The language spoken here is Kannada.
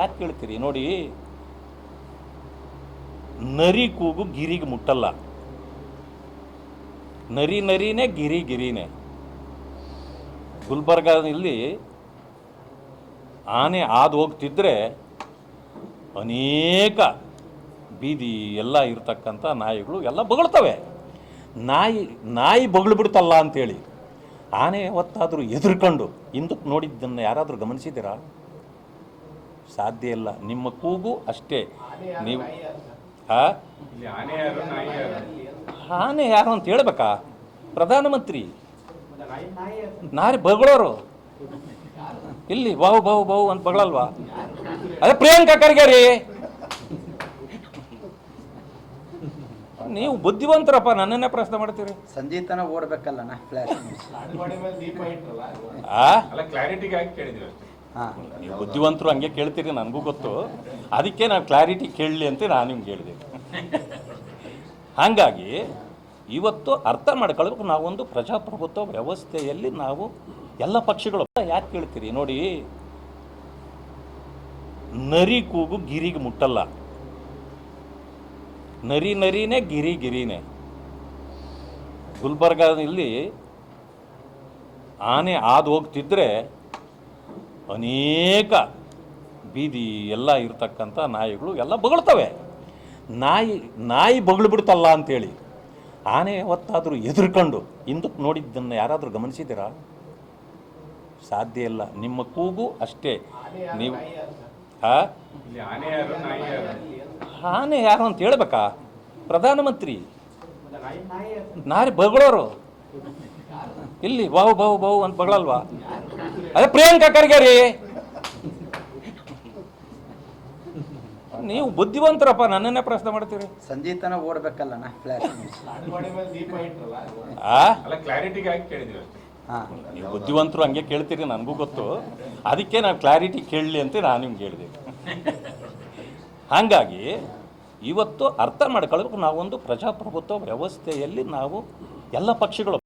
ಯಾಕೆ ಕೇಳ್ತೀರಿ? ನೋಡಿ, ನರಿ ಕೂಗು ಗಿರಿಗೆ ಮುಟ್ಟಲ್ಲ. ನರಿ ನರಿನೇ ಗಿರಿ ಗಿರಿನೇ. ಗುಲ್ಬರ್ಗಾದಲ್ಲಿ ಆನೆ ಆದು ಹೋಗ್ತಿದ್ರೆ ಅನೇಕ ಬೀದಿ ಎಲ್ಲ ಇರತಕ್ಕಂಥ ನಾಯಿಗಳು ಎಲ್ಲ ಬಗಳ್ತವೆ. ನಾಯಿ ನಾಯಿ ಬಗಳು ಬಿಡ್ತಲ್ಲ ಅಂತೇಳಿ. ಆನೆ ಹೊತ್ತಾದರೂ ಎದುರ್ಕೊಂಡು, ಹಿಂದಕ್ಕೆ ನೋಡಿದ್ದನ್ನು ಯಾರಾದರೂ ಗಮನಿಸಿದ್ದೀರಾ? ಸಾಧ್ಯ ಇಲ್ಲ. ನಿಮ್ಮ ಕೂಗು ಅಷ್ಟೇ. ನೀವು ಆನೆ ಯಾರು ಅಂತ ಹೇಳ್ಬೇಕಾ? ಪ್ರಧಾನಮಂತ್ರಿ. ನಾರಿ ಬಗಳೋರು. ಇಲ್ಲಿ ಬಾವು ಬಾವು ಬಾವು ಅಂತ ಬಗಳಲ್ವಾ? ಅದೇ ಪ್ರಿಯಾಂಕಾ ಖರ್ಗೆ ರೀ ನೀವು ಬುದ್ಧಿವಂತರಪ್ಪ ನನ್ನನ್ನೇ ಪ್ರಶ್ನೆ ಮಾಡ್ತೀರಿ. ಸಂಜೀತನ ಓಡ್ಬೇಕಲ್ಲ ನಾ ಆ? ಅಲ್ಲ ಕ್ಲಾರಿಟಿಗಾಗಿ ಹಾ ನೀವು ಬುದ್ಧಿವಂತರು ಹಂಗೆ ಕೇಳ್ತೀರಿ, ನನಗೂ ಗೊತ್ತು. ಅದಕ್ಕೆ ನಾನು ಕ್ಲಾರಿಟಿ ಕೇಳಲಿ ಅಂತ ನಾನು ನಿಮ್ಗೆ ಹೇಳಿದೆ. ಹಾಗಾಗಿ, ಇವತ್ತು ಅರ್ಥ ಮಾಡ್ಕೊಳ್ಬೇಕು ನಾವೊಂದು ಪ್ರಜಾಪ್ರಭುತ್ವ ವ್ಯವಸ್ಥೆಯಲ್ಲಿ ನಾವು ಎಲ್ಲ ಪಕ್ಷಗಳು. ಯಾಕೆ ಕೇಳ್ತೀರಿ? ನೋಡಿ, ನರಿ ಕೂಗು ಗಿರಿಗೆ ಮುಟ್ಟಲ್ಲ. ನರಿ ನರಿನೇ ಗಿರಿ ಗಿರಿನೇ. ಗುಲ್ಬರ್ಗಾದಲ್ಲಿ ಆನೆ ಹಾದು ಹೋಗ್ತಿದ್ರೆ ಅನೇಕ ಬೀದಿ ಎಲ್ಲ ಇರತಕ್ಕಂಥ ನಾಯಿಗಳು ಎಲ್ಲ ಬಗಳ್ತವೆ. ನಾಯಿ ನಾಯಿ ಬೊಗಳು ಬಿಡ್ತಲ್ಲ ಅಂತೇಳಿ ಆನೆ ಹೊತ್ತಾದರೂ ಎದುರ್ಕೊಂಡು ಹಿಂದಕ್ಕೆ ನೋಡಿದ್ದನ್ನು ಯಾರಾದರೂ ಗಮನಿಸಿದ್ದೀರಾ? ಸಾಧ್ಯ ಇಲ್ಲ. ನಿಮ್ಮ ಕೂಗು ಅಷ್ಟೇ. ನೀವು ಹಾಂ ಆನೆ ಯಾರು ಅಂತ ಹೇಳ್ಬೇಕಾ? ಪ್ರಧಾನಮಂತ್ರಿ. ನಾರಿ ಬಗಳೋರು. ಇಲ್ಲಿ ಬಾವು ಬಾವು ಬಾವು ಅಂತ ಬಗಳಲ್ವಾ? ಅದೇ ಪ್ರಿಯಾಂಕಾ ಖರ್ಗೆ ರೀ. ನೀವು ಬುದ್ಧಿವಂತರಪ್ಪ ನನ್ನನ್ನೇ ಪ್ರಶ್ನೆ ಮಾಡ್ತೀರಿ. ಸಂಜೀತನ ಓಡ್ಬೇಕಲ್ಲ ಫ್ಲಾಶ್ ಆ? ಅಲ್ಲ ಕ್ಲಾರಿಟಿಗಾಗಿ ಕೇಳಿದ್ವಿ ಅಷ್ಟೇ. ಹಾ. ನೀವು ಬುದ್ಧಿವಂತರು ಹಂಗೆ ಕೇಳ್ತೀರಿ ನನಗೂ ಗೊತ್ತು. ಅದಕ್ಕೆ ನಾನು ಕ್ಲಾರಿಟಿ ಕೇಳಲಿ ಅಂತ ನಾನು ನಿಮ್ಗೆ ಹೇಳಿದೆ. ಹಾಗಾಗಿ ಇವತ್ತು ಅರ್ಥ ಮಾಡ್ಕೊಳ್ಬೇಕು ನಾವೊಂದು ಪ್ರಜಾಪ್ರಭುತ್ವ ವ್ಯವಸ್ಥೆಯಲ್ಲಿ ನಾವು ಎಲ್ಲ ಪಕ್ಷಗಳು